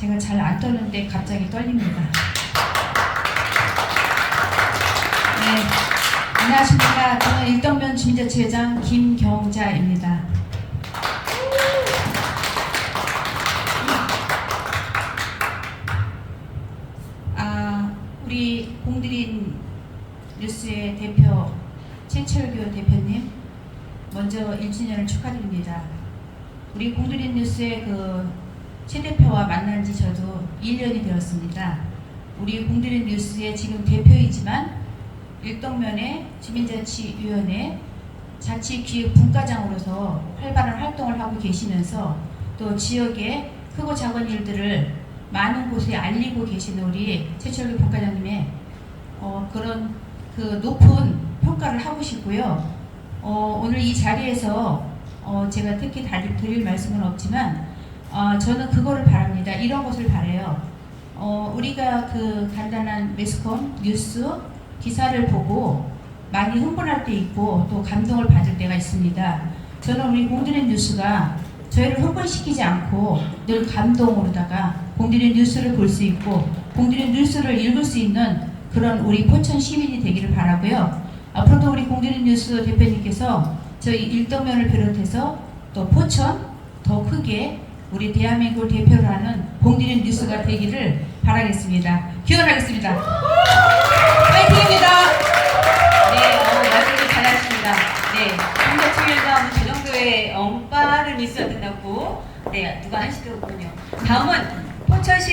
제가 잘 안 떠는데 갑자기 떨립니다. 네, 안녕하십니까. 저는 일동면 주민자치회장 김경자입니다. 아, 우리 공들인 뉴스의 대표 최철규 대표님 먼저 1주년을 축하드립니다. 우리 공들인 뉴스의 그 최 대표와 만난 지 저도 1년이 되었습니다. 우리 공들인 뉴스의 지금 대표이지만 일동면의 주민자치위원회 자치기획 분과장으로서 활발한 활동을 하고 계시면서 또 지역의 크고 작은 일들을 많은 곳에 알리고 계시는 우리 최철규 분과장님의 어, 그런 그 높은 평가를 하고 싶고요. 어, 오늘 이 자리에서 어, 제가 특히 달- 드릴 말씀은 없지만 어, 저는 그거를 바랍니다. 이런 것을 바래요. 어, 우리가 그 간단한 매스컴 뉴스 기사를 보고 많이 흥분할 때 있고 또 감동을 받을 때가 있습니다. 저는 우리 공들인 뉴스가 저희를 흥분시키지 않고 늘 감동으로다가 공들인 뉴스를 볼 수 있고 공들인 뉴스를 읽을 수 있는 그런 우리 포천 시민이 되기를 바라고요. 앞으로도 우리 공들인 뉴스 대표님께서 저희 일동면을 비롯해서 또 포천 더 크게 우리 대한민국을 대표로 하는 공들인 뉴스가 되기를 바라겠습니다. 기원하겠습니다. 파이팅입니다. 네, 너무 말씀도 잘하십니다. 네, 정작 측에서 저 정도의 엄빠를 미스 안 된다고 네, 누가 하시더군요. 다음은 포천시